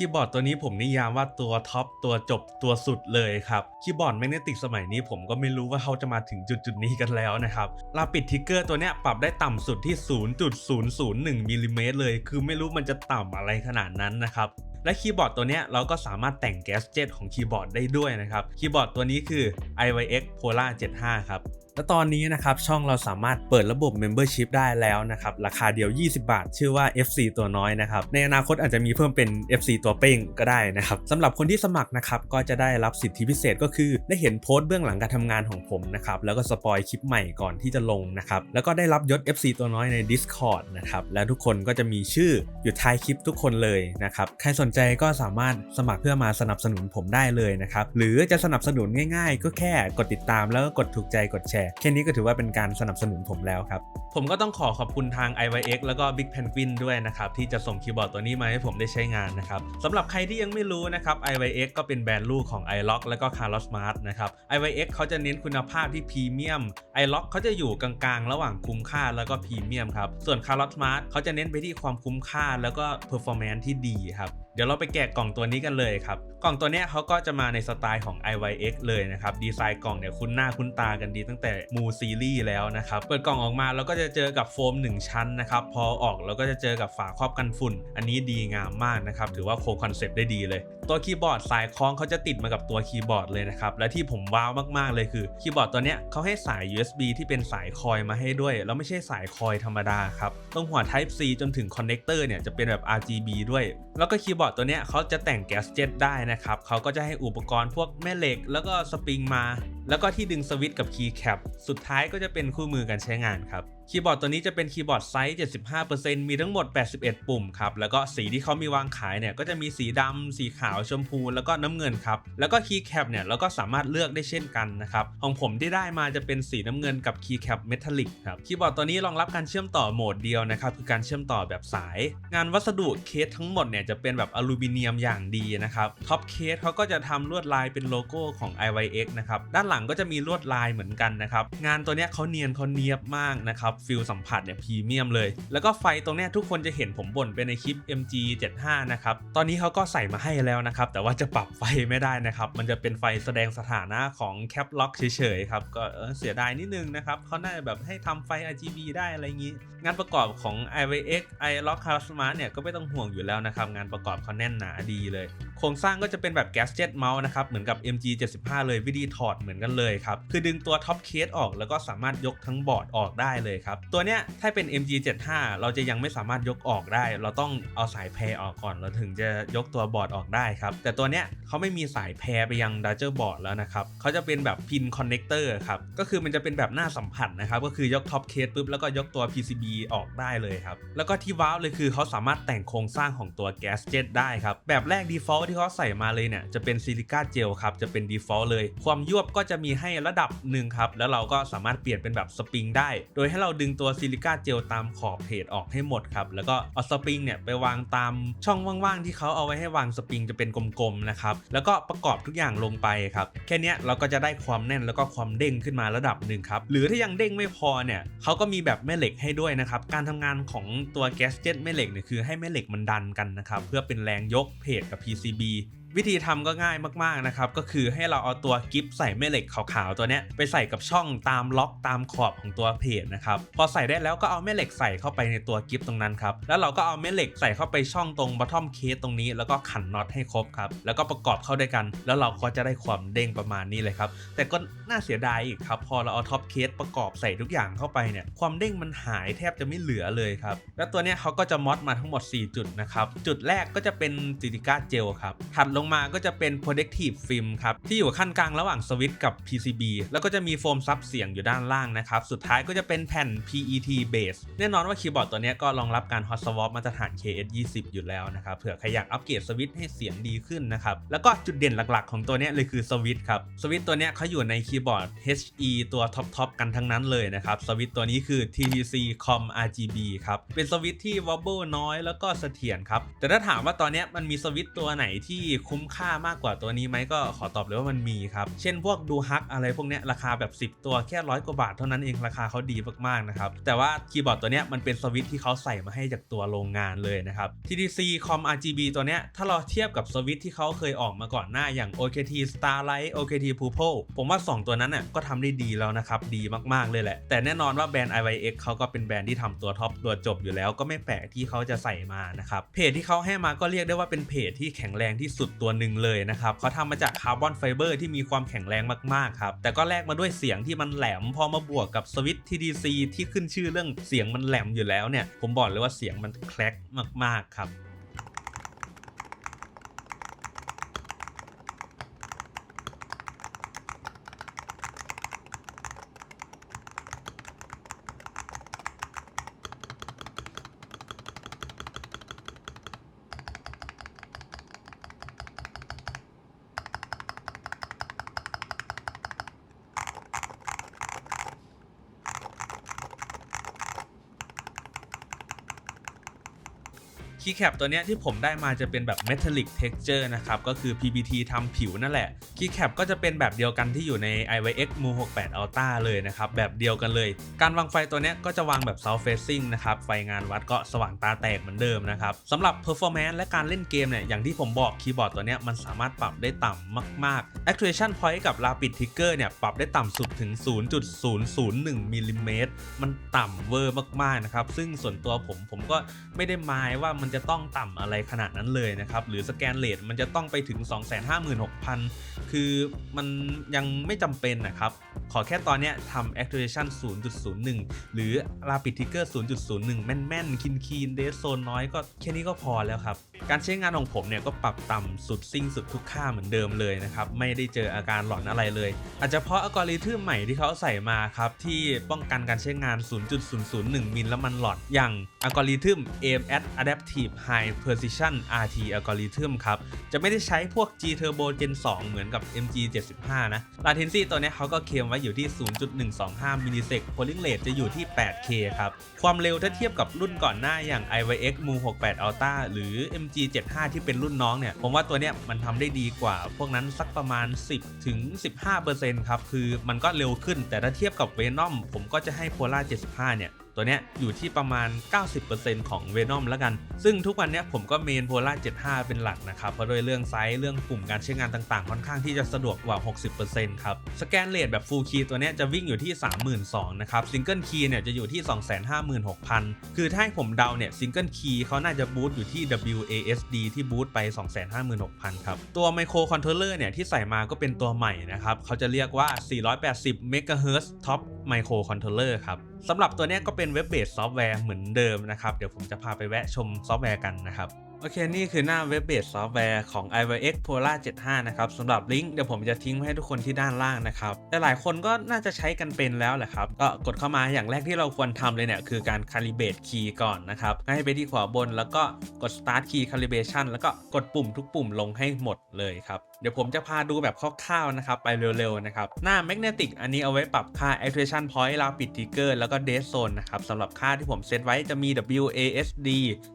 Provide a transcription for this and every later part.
คีย์บอร์ดตัวนี้ผมนิยามว่าตัวท็อปตัวจบตัวสุดเลยครับ คีย์บอร์ดแมกเนติกสมัยนี้ผมก็ไม่รู้ว่าเขาจะมาถึงจุดจุดนี้กันแล้วนะครับลาปิดทิกเกอร์ตัวเนี้ยปรับได้ต่ำสุดที่ 0.001มิลลิเมตรเลย คือไม่รู้มันจะต่ำอะไรขนาดนั้นนะครับและคีย์บอร์ดตัวนี้เราก็สามารถแต่งแกสเจ็ตของคีย์บอร์ดได้ด้วยนะครับ คีย์บอร์ดตัวนี้คือ IYX Polar 75 ครับ และตอนนี้นะครับช่องเราสามารถเปิดระบบ Membership ได้แล้วนะครับราคาเดียว 20 บาท ชื่อว่า FC ตัวน้อยนะครับในอนาคตอาจจะมีเพิ่มเป็น FC ตัวเป้งก็ได้นะครับสำหรับคนที่สมัครนะครับก็จะได้รับสิทธิพิเศษก็คือได้เห็นโพสต์เบื้องหลังการทำงานของผมนะครับแล้วก็สปอยคลิปใหม่ก่อนที่จะลงนะครับแล้วก็ได้รับยศ FC ตัวน้อยใน Discord นะครับและทุกคนก็จะมีชื่ออยู่ท้ายคลิปทุกคนเลยนะครับใครสนใจก็สามารถสมัครเพื่อมาสนับสนุนผมได้เลยนะครับหรือจะสนับสนุนง่าย ๆ ก็แค่กดติดตามแล้วก็กดถูกใจกดแชร์แค่นี้ก็ถือว่าเป็นการสนับสนุนผมแล้วครับ ผมก็ต้องขอขอบคุณทาง IYX แล้วก็ Big Penguin ด้วยนะครับที่จะส่งคีย์บอร์ดตัวนี้มาให้ผมได้ใช้งานนะครับสำหรับใครที่ยังไม่รู้นะครับ IYX ก็เป็นแบรนด์ลูกของ iLock แล้วก็ Carlos Smart นะครับ IYX เขาจะเน้นคุณภาพที่พรีเมียม iLock เขาจะอยู่กลางๆ ระหว่างคุ้มค่าแล้วก็พรีเมียมครับส่วน Carlos Smart เขาจะเน้นไปที่ความคุ้มค่าแล้วก็ performance ที่ดีครับ ดี๋ยวเราไปแกะกล่องตัวนี้กันเลยครับ กล่องตัวนี้เขาก็จะมาในสไตล์ของ IYX เลยนะครับ ดีไซน์กล่องเนี่ยคุ้นหน้าคุ้นตากันดีตั้งแต่มูซีรีส์แล้วนะครับ เปิดกล่องออกมาเราก็จะเจอกับโฟม 1 ชั้นนะครับ พอออกเราก็จะเจอกับฝาครอบกันฝุ่น อันนี้ดีงามมากนะครับ ถือว่าโคคอนเซปต์ได้ดีเลย ตัวคีย์บอร์ดสายคล้องเขาจะติดมากับตัวคีย์บอร์ดเลยนะครับ และที่ผมว้าวมากๆเลยคือคีย์บอร์ดตัวเนี้ยเขาให้สาย USB ที่เป็นสายคอยมาให้ด้วย แล้วไม่ใช่สายคอยธรรมดาครับตรงหัว Type C จนถึงคอนเนคเตอร์เนี่ยจะเป็นแบบ RGB ด้วย แล้วก็คีย์บอร์ดตัวเนี้ยเขาจะแต่งแกสเจ็ตได้นะครับเขาก็จะให้อุปกรณ์พวกแม่เหล็ก แล้วก็สปริงมา แล้วก็ที่ดึงสวิตช์กับคีย์แคปสุดท้ายก็จะเป็นคู่มือการใช้งานครับคีย์บอร์ดตัวนี้จะเป็นคีย์บอร์ดไซส์ 75%มีทั้งหมด 81 ปุ่มครับ แล้วก็สีที่เขามีวางขายเนี่ย ก็จะมีสีดำสีขาว ชมพู แล้วก็น้ำเงินครับ แล้วก็คีย์แคปเนี่ย เราก็สามารถเลือกได้เช่นกันนะครับ ของผมที่ได้มาจะเป็นสีน้ำเงินกับคีย์แคปเมทัลลิกครับ คีย์บอร์ดตัวนี้รองรับการเชื่อมต่อโหมดเดียวนะครับ คือการเชื่อมต่อแบบสาย งานวัสดุเคสทั้งหมดเนี่ยจะเป็นแบบอลูมิเนียมอย่างดีนะครับ ท็อปเคสเขาก็จะทำลวดลายเป็นโลโก้ของ IYX นะครับ ด้านหลังก็จะมีลวดลายเหมือนกันนะครับ งานตัวเนี้ยเขาเนียนเขาเนียบมากนะครับฟิลสัมผัสเนี่ยพรีเมียมเลย แล้วก็ไฟตรงเนี้ยทุกคนจะเห็นผมบ่นไปในคลิป MG 75 นะครับ ตอนนี้เขาก็ใส่มาให้แล้วนะครับ แต่ว่าจะปรับไฟไม่ได้นะครับ มันจะเป็นไฟแสดงสถานะของแคปล็อกเฉยๆครับ ก็เออเสียดายนิดนึงนะครับเขาน่าจะแบบให้ทำไฟ RGB ได้อะไรอย่างนี้ งานประกอบของ IVX iLock c a r s m a r t เนี่ยก็ไม่ต้องห่วงอยู่แล้วนะครับ งานประกอบเขาแน่นหนาดีเลย โครงสร้างก็จะเป็นแบบ Gadget Mouse นะครับ เหมือนกับ MG 75 เลยวิธีถอดเหมือนกันเลยครับ คือดึงตัวท็อปเคสออกแล้วก็สามารถยกทั้งบอร์ดออกได้เลยครับ ตัวเนี้ยถ้าเป็น MG 75 เราจะยังไม่สามารถยกออกได้ เราต้องเอาสายแพรออกก่อน เราถึงจะยกตัวบอร์ดออกได้ครับ แต่ตัวเนี้ยเขาไม่มีสายแพรไปยังดัจเจอร์บอร์ดแล้วนะครับเขาจะเป็นแบบพินคอนเนคเตอร์ครับก็คือมันจะเป็นแบบหน้าสัมผัสนะครับก็คือยกท็อปเคสปุ๊บแล้วก็ยกตัว PCB ออกได้เลยครับแล้วก็ที่ว้าวเลยคือเขาสามารถแต่งโครงสร้างของตัวแก๊สเจ็ตได้ครับแบบแรก default ที่เขาใส่มาเลยเนี่ยจะเป็นซิลิก้าเจลครับจะเป็น default เลย ความยวบก็จะมีให้ระดับหนึ่งครับแล้วเราก็สามารถเปลี่ยนเป็นแบบสปริงได้ โดยให้เราดึงตัวซิลิก้าเจลตามขอบเพจออกให้หมดครับแล้วก็เอาสปริงเนี่ยไปวางตามช่องว่างๆที่เขาเอาไว้ให้วางสปริงจะเป็นกลมๆนะครับแล้วก็ประกอบทุกอย่างลงไปครับแค่นี้เราก็จะได้ความแน่นแล้วก็ความเด้งขึ้นมาระดับหนึ่งครับหรือถ้ายังเด้งไม่พอเนี่ยเขาก็มีแบบแม่เหล็กให้ด้วยนะครับการทำงานของตัวแกสเจ็ตแม่เหล็กเนี่ยคือให้แม่เหล็กมันดันกันนะครับเพื่อเป็นแรงยกเพจกับ PCB be วิธีทำก็ง่ายมากๆนะครับก็คือให้เราเอาตัวกิฟใส่แม่เหล็กขาวๆตัวเนี้ยไปใส่กับช่องตามล็อกตามขอบของตัวเพจนะครับพอใส่ได้แล้วก็เอาแม่เหล็กใส่เข้าไปในตัวกิฟตรงนั้นครับแล้วเราก็เอาแม่เหล็กใส่เข้าไปช่องตรงบอททอมเคสตรงนี้แล้วก็ขันน็อตให้ครบครับแล้วก็ประกอบเข้าด้วยกัน แล้วเราก็จะได้ความเด้งประมาณนี้เลยครับแต่ก็น่าเสียดายอีกครับพอเราเอาท็อปเคสประกอบใส่ทุกอย่างเข้าไปเนี่ยความเด้งมันหายแทบจะไม่เหลือเลยครับแล้วตัวเนี้ยเขาก็จะมอดมาทั้งหมด 4 จุดนะครับจุดแรกก็จะเป็นซิลิก้าเจลครับถัดลงมาก็จะเป็น protective film ครับ ที่อยู่ขั้นกลางระหว่างสวิตช์กับ PCB แล้วก็จะมีโฟมซับเสียงอยู่ด้านล่างนะครับ สุดท้ายก็จะเป็นแผ่น PET base แน่นอนว่าคีย์บอร์ดตัวนี้ก็รองรับการ hot swap มาตรฐาน KS20 อยู่แล้วนะครับ เผื่อใครอยากอัปเกรดสวิตช์ให้เสียงดีขึ้นนะครับ แล้วก็จุดเด่นหลักๆ ของตัวนี้เลยคือสวิตช์ครับ สวิตช์ตัวนี้เขาอยู่ในคีย์บอร์ด HE ตัวท็อปๆกันทั้งนั้นเลยนะครับ สวิตช์ตัวนี้คือ TTC Com RGB ครับ เป็นสวิตช์ที่ wobble น้อยแล้วก็เสถียรครับ แต่ถ้าถามว่าตอนเนี้มันมีสวิตช์ตัวไหนที่คุ้มค่ามากกว่าตัวนี้ไหมก็ขอตอบเลยว่ามันมีครับ เช่นพวกดูฮักอะไรพวกเนี้ยราคาแบบ 10 ตัวแค่ร้อยกว่าบาทเท่านั้นเองราคาเขาดีมากๆนะครับแต่ว่าคีย์บอร์ดตัวเนี้ยมันเป็นสวิตช์ที่เขาใส่มาให้จากตัวโรงงานเลยนะครับ TDC Com RGB ตัวเนี้ยถ้าเราเทียบกับสวิตช์ที่เขาเคยออกมาก่อนหน้าอย่าง OKT Starlight OKT Pupil ผมว่า 2 ตัวนั้นน่ะก็ทำได้ดีแล้วนะครับดีมากๆเลยแหละ แต่แน่นอนว่าแบรนด์ IYX เขาก็เป็นแบรนด์ที่ทำตัวท็อปตัวจบอยู่แล้วก็ไม่แปลกที่เขาจะใส่มานะครับเพจที่เขาให้มาก็เรียกได้ว่าเป็นเพจที่แข็งแรงที่สุดตัวหนึ่งเลยนะครับเขาทำมาจากคาร์บอนไฟเบอร์ที่มีความแข็งแรงมากๆครับแต่ก็แลกมาด้วยเสียงที่มันแหลมพอมาบวกกับสวิตช์ TDC ที่ขึ้นชื่อเรื่องเสียงมันแหลมอยู่แล้วเนี่ยผมบอกเลยว่าเสียงมันแคลกมากๆครับ คีย์แคปตัวเนี้ยที่ผมได้มาจะเป็นแบบ metallic texture นะครับก็คือ PBT ทำผิวนั่นแหละคีย์แคปก็จะเป็นแบบเดียวกันที่อยู่ใน IYX Mu 68 Ultra เลยนะครับแบบเดียวกันเลย การวางไฟตัวเนี้ยก็จะวางแบบ south facing นะครับไฟงานวัดก็สว่างตาแตกเหมือนเดิมนะครับสำหรับ performance และการเล่นเกมเนี่ยอย่างที่ผมบอกคีย์บอร์ดตัวเนี้ยมันสามารถปรับได้ต่ำมากๆ actuation point กับ rapid trigger เนี่ยปรับได้ต่ำสุดถึง 0.001มิลลิเมตรมันต่ำเวอร์มากๆนะครับซึ่งส่วนตัวผมผมก็ไม่ได้หมายว่ามันจะะต้องต่ำอะไรขนาดนั้นเลยนะครับ หรือสแกนเลทมันจะต้องไปถึง 256,000 คือมันยังไม่จำเป็นนะครับ ขอแค่ตอนเนี้ยทำ actuation 0.01 หรือ rapid trigger 0.01 แม่นๆคินคีนเดสโซนน้อยก็แค่นี้ก็พอแล้วครับ การใช้งานของผมเนี่ยก็ปรับต่ำสุดซิ่งสุดทุกค่าเหมือนเดิมเลยนะครับ ไม่ได้เจออาการหลอนอะไรเลย อาจจะเพราะอัลกอริทึมใหม่ที่เขาใส่มาครับที่ป้องกันการใช้งาน 0.001 มิลแล้วมันหลอนอย่างอัลกอริทึม aim at adaptive high precision RT อัลกอริทึมครับจะไม่ได้ใช้พวก G Turbo Gen 2 เหมือนกับ MG 75นะ latency ตัวนี้เขาก็เคลมไว้อยู่ที่ 0.125 มิลลิเซก polling rate จะอยู่ที่ 8K ครับ ความเร็วถ้าเทียบกับรุ่นก่อนหน้าอย่าง IYX M68 Ultra หรือ MG 75 ที่เป็นรุ่นน้องเนี่ย ผมว่าตัวเนี้ยมันทำได้ดีกว่า พวกนั้นสักประมาณ 10ถึง15%ครับ คือมันก็เร็วขึ้น แต่ถ้าเทียบกับ Venom ผมก็จะให้ Polar 75 เนี่ย ตัวเนี้ยอยู่ที่ประมาณ 90%ของ Venom แล้วกัน ซึ่งทุกวันเนี้ยผมก็เมน Polar 75 เป็นหลักนะครับ เพราะโดยเรื่องไซส์เรื่องปุ่มการใช้งานต่างๆ ค่อนข้างที่จะสะดวกกว่า 60%ครับ สแกนเลทแบบ Full Key ตัวเนี้ยจะวิ่งอยู่ที่ 32,000นะครับ Single Key เนี่ยจะอยู่ที่ 256,000 คือถ้าให้ผมเดาเนี่ย Single Key เขาน่าจะบูตอยู่ที่ WASD ที่บูตไป 256,000 ครับ ตัว Micro Controller เนี่ยที่ใส่มาก็เป็นตัวใหม่นะครับเขาจะเรียกว่า 480 MHz Top Micro Controller ครับสำหรับตัวนี้ก็เป็นเว็บเบสซอฟต์แวร์เหมือนเดิมนะครับ เดี๋ยวผมจะพาไปแวะชมซอฟต์แวร์กันนะครับโอเค นี่คือหน้าเว็บเบสซอฟต์แวร์ของ IYX Polar 75 นะครับสำหรับลิงก์เดี๋ยวผมจะทิ้งไว้ให้ทุกคนที่ด้านล่างนะครับ แต่หลายคนก็น่าจะใช้กันเป็นแล้วแหละครับ ก็กดเข้ามาอย่างแรกที่เราควรทำเลยเนี่ย คือการ calibrate key ก่อนนะครับ ให้ไปที่ขวาบนแล้วก็กด start key calibration แล้วก็กดปุ่มทุกปุ่มลงให้หมดเลยครับ เดี๋ยวผมจะพาดูแบบคร่าวๆนะครับไปเร็วๆนะครับ หน้า magnetic อันนี้เอาไว้ปรับค่า actuation point rapid trigger แล้วก็ dead zone นะครับสำหรับค่าที่ผมเซตไว้จะมี WASD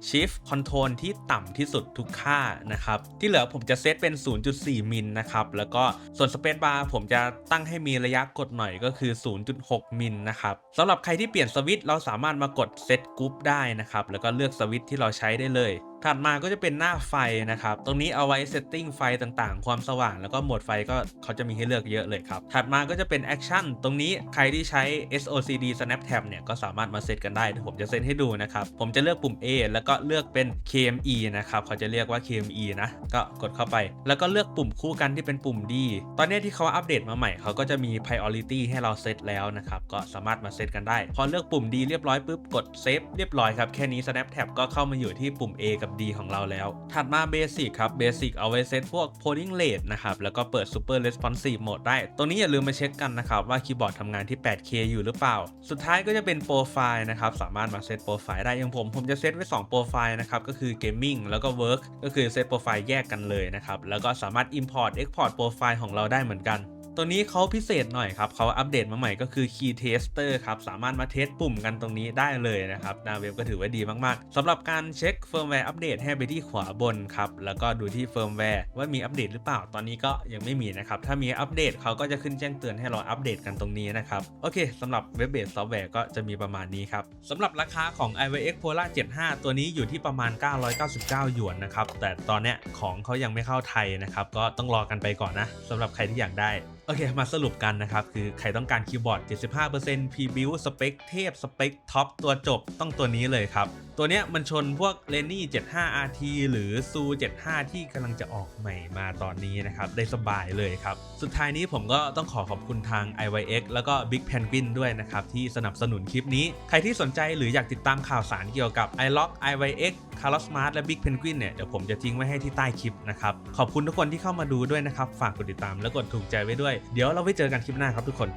shift control ที่ต่ำที่สุดทุกค่านะครับ ที่เหลือผมจะเซตเป็น 0.4 มิลนะครับแล้วก็ส่วน space bar ผมจะตั้งให้มีระยะกดหน่อยก็คือ 0.6 มิลนะครับสำหรับใครที่เปลี่ยนสวิตช์เราสามารถมากดเซตกรุ๊ปได้นะครับแล้วก็เลือกสวิตช์ที่เราใช้ได้เลย ถัดมาก็จะเป็นหน้าไฟนะครับ ตรงนี้เอาไว้เซตติ้งไฟต่างๆ ความสว่างแล้วก็โหมดไฟก็เขาจะมีให้เลือกเยอะเลยครับ ถัดมาก็จะเป็นแอคชั่น ตรงนี้ใครที่ใช้ SOCD Snap Tab เนี่ยก็สามารถมาเซตกันได้เดี๋ยวผมจะเซตให้ดูนะครับ ผมจะเลือกปุ่ม A แล้วก็เลือกเป็น KME นะครับ เขาจะเรียกว่า KME นะ ก็กดเข้าไป แล้วก็เลือกปุ่มคู่กันที่เป็นปุ่ม D ตอนนี้ที่เขาอัปเดตมาใหม่ เขาก็จะมี priority ให้เราเซตแล้วนะครับ ก็สามารถมาเซตกันได้ พอเลือกปุ่ม D เรียบร้อยปุ๊บ กดเซฟเรียบร้อยครับ แค่นี้ Snap Tab ก็เข้ามาอยู่ที่ปุ่ม A กับ D ของเราแล้ว ถัดมา Basic ครับ Basic เอาไว้เซตพวก polling rate นะครับแล้วก็เปิด Super Responsive Mode ได้ตรงนี้อย่าลืมมาเช็คกันนะครับว่าคีย์บอร์ดทำงานที่ 8K อยู่หรือเปล่า สุดท้ายก็จะเป็นโปรไฟล์นะครับสามารถมาเซตโปรไฟล์ได้อย่างผม ผมจะเซตไว้2โปรไฟล์นะครับก็คือ Gaming แล้วก็ Work ก็คือเซตโปรไฟล์แยกกันเลยนะครับแล้วก็สามารถ Import Export โปรไฟล์ของเราได้เหมือนกัน ตัวนี้เขาพิเศษหน่อยครับเขาอัปเดตมาใหม่ก็คือ Key Tester ครับ สามารถมาเทสปุ่มกันตรงนี้ได้เลยนะครับหน้าเว็บก็ถือว่าดีมากๆสำหรับการเช็คเฟิร์มแวร์อัปเดตให้ไปที่ขวาบนครับ แล้วก็ดูที่เฟิร์มแวร์ว่ามีอัปเดตหรือเปล่าตอนนี้ก็ยังไม่มีนะครับ ถ้ามีอัปเดตเขาก็จะขึ้นแจ้งเตือนให้เราอัปเดตกันตรงนี้นะครับโอเคสำหรับเว็บเบสซอฟต์แวร์ก็จะมีประมาณนี้ครับสำหรับราคาของ IVX Polar 75 ตัวนี้อยู่ที่ประมาณ 999 หยวนนะครับแต่ตอนเนี้ยของเขายังไม่เข้าไทยนะครับก็ต้องรอกันไปก่อนนะสำหรับใครที่อยากได้โอเค มาสรุปกันนะครับ คือใครต้องการคีย์บอร์ด 75% P-Build สเปคเทพ สเปคท็อปตัวจบต้องตัวนี้เลยครับตัวเนี้ยมันชนพวก r e n y 75 RT หรือ Su 75 ที่กำลังจะออกใหม่มาตอนนี้นะครับ ได้สบายเลยครับ สุดท้ายนี้ผมก็ต้องขอขอบคุณทาง IYX แล้วก็ Big Penguin ด้วยนะครับ ที่สนับสนุนคลิปนี้ ใครที่สนใจหรืออยากติดตามข่าวสารเกี่ยวกับ iLock IYX c a r l o Smart และ Big Penguin เนี่ย เดี๋ยวผมจะทิ้งไว้ให้ที่ใต้คลิปนะครับ ขอบคุณทุกคนที่เข้ามาดูด้วยนะครับ ฝากกดติดตามและกดถูกใจไว้ด้วย เดี๋ยวเราไว้เจอกันคลิปหน้าครับทุกคน